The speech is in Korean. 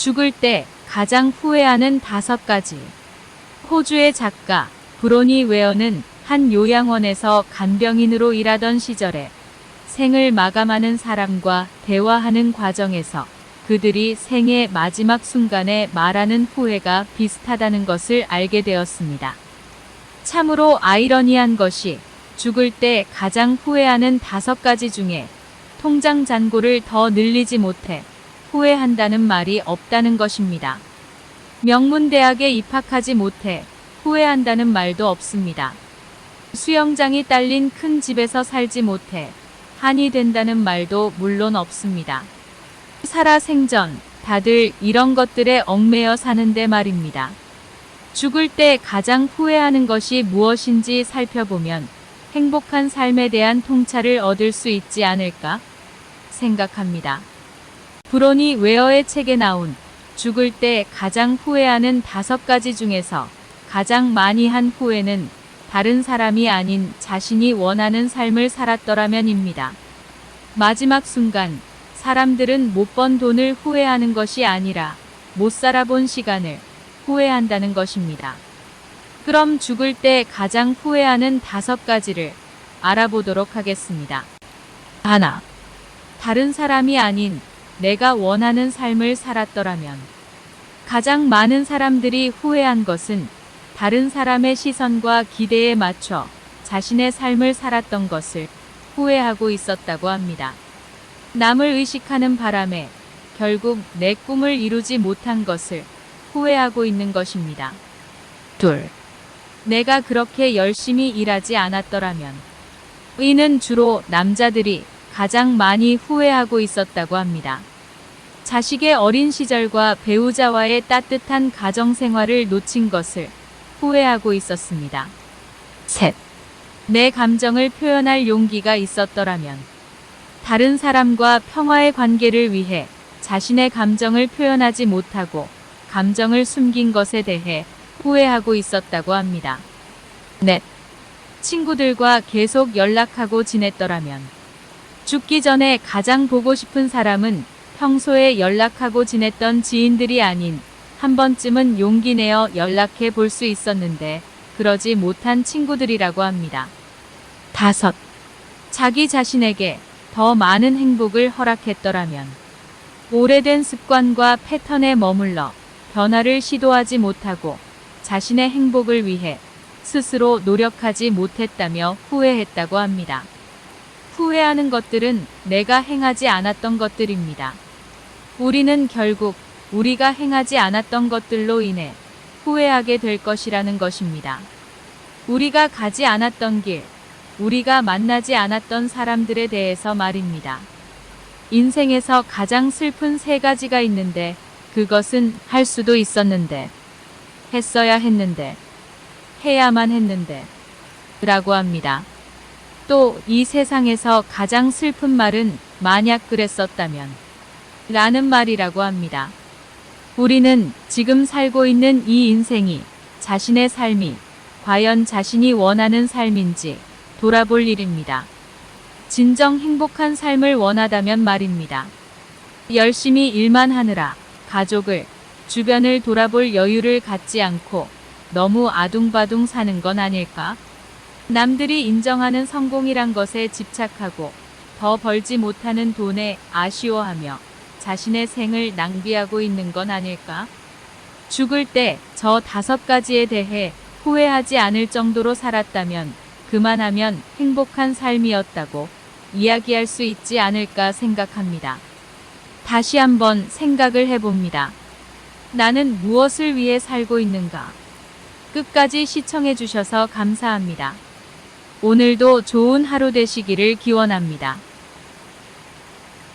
죽을 때 가장 후회하는 다섯 가지. 호주의 작가 브로니 웨어는 한 요양원에서 간병인으로 일하던 시절에 생을 마감하는 사람과 대화하는 과정에서 그들이 생의 마지막 순간에 말하는 후회가 비슷하다는 것을 알게 되었습니다. 참으로 아이러니한 것이 죽을 때 가장 후회하는 다섯 가지 중에 통장 잔고를 더 늘리지 못해 후회한다는 말이 없다는 것입니다. 명문대학에 입학하지 못해 후회한다는 말도 없습니다. 수영장이 딸린 큰 집에서 살지 못해 한이 된다는 말도 물론 없습니다. 살아 생전 다들 이런 것들에 얽매여 사는데 말입니다. 죽을 때 가장 후회하는 것이 무엇인지 살펴보면 행복한 삶에 대한 통찰을 얻을 수 있지 않을까 생각합니다. 브로니 웨어의 책에 나온 죽을 때 가장 후회하는 다섯 가지 중에서 가장 많이 한 후회는 다른 사람이 아닌 자신이 원하는 삶을 살았더라면입니다. 마지막 순간 사람들은 못 번 돈을 후회하는 것이 아니라 못 살아본 시간을 후회한다는 것입니다. 그럼 죽을 때 가장 후회하는 다섯 가지를 알아보도록 하겠습니다. 하나. 다른 사람이 아닌 내가 원하는 삶을 살았더라면. 가장 많은 사람들이 후회한 것은 다른 사람의 시선과 기대에 맞춰 자신의 삶을 살았던 것을 후회하고 있었다고 합니다. 남을 의식하는 바람에 결국 내 꿈을 이루지 못한 것을 후회하고 있는 것입니다. 둘. 내가 그렇게 열심히 일하지 않았더라면. 이는 주로 남자들이 가장 많이 후회하고 있었다고 합니다. 자식의 어린 시절과 배우자와의 따뜻한 가정 생활을 놓친 것을 후회하고 있었습니다. 셋. 내 감정을 표현할 용기가 있었더라면. 다른 사람과 평화의 관계를 위해 자신의 감정을 표현하지 못하고 감정을 숨긴 것에 대해 후회하고 있었다고 합니다. 넷. 친구들과 계속 연락하고 지냈더라면. 죽기 전에 가장 보고 싶은 사람은 평소에 연락하고 지냈던 지인들이 아닌 한 번쯤은 용기 내어 연락해 볼 수 있었는데 그러지 못한 친구들이라고 합니다. 다섯. 자기 자신에게 더 많은 행복을 허락했더라면. 오래된 습관과 패턴에 머물러 변화를 시도하지 못하고 자신의 행복을 위해 스스로 노력하지 못했다며 후회했다고 합니다. 후회하는 것들은 내가 행하지 않았던 것들입니다. 우리는 결국 우리가 행하지 않았던 것들로 인해 후회하게 될 것이라는 것입니다. 우리가 가지 않았던 길, 우리가 만나지 않았던 사람들에 대해서 말입니다. 인생에서 가장 슬픈 세 가지가 있는데 그것은 할 수도 있었는데, 했어야 했는데, 해야만 했는데, 라고 합니다. 또 이 세상에서 가장 슬픈 말은 만약 그랬었다면, 라는 말이라고 합니다. 우리는 지금 살고 있는 이 인생이 자신의 삶이 과연 자신이 원하는 삶인지 돌아볼 일입니다. 진정 행복한 삶을 원하다면 말입니다. 열심히 일만 하느라 가족을, 주변을 돌아볼 여유를 갖지 않고 너무 아둥바둥 사는 건 아닐까? 남들이 인정하는 성공이란 것에 집착하고 더 벌지 못하는 돈에 아쉬워하며 자신의 생을 낭비하고 있는 건 아닐까? 죽을 때 저 다섯 가지에 대해 후회하지 않을 정도로 살았다면 그만하면 행복한 삶이었다고 이야기할 수 있지 않을까 생각합니다. 다시 한번 생각을 해봅니다. 나는 무엇을 위해 살고 있는가? 끝까지 시청해 주셔서 감사합니다. 오늘도 좋은 하루 되시기를 기원합니다.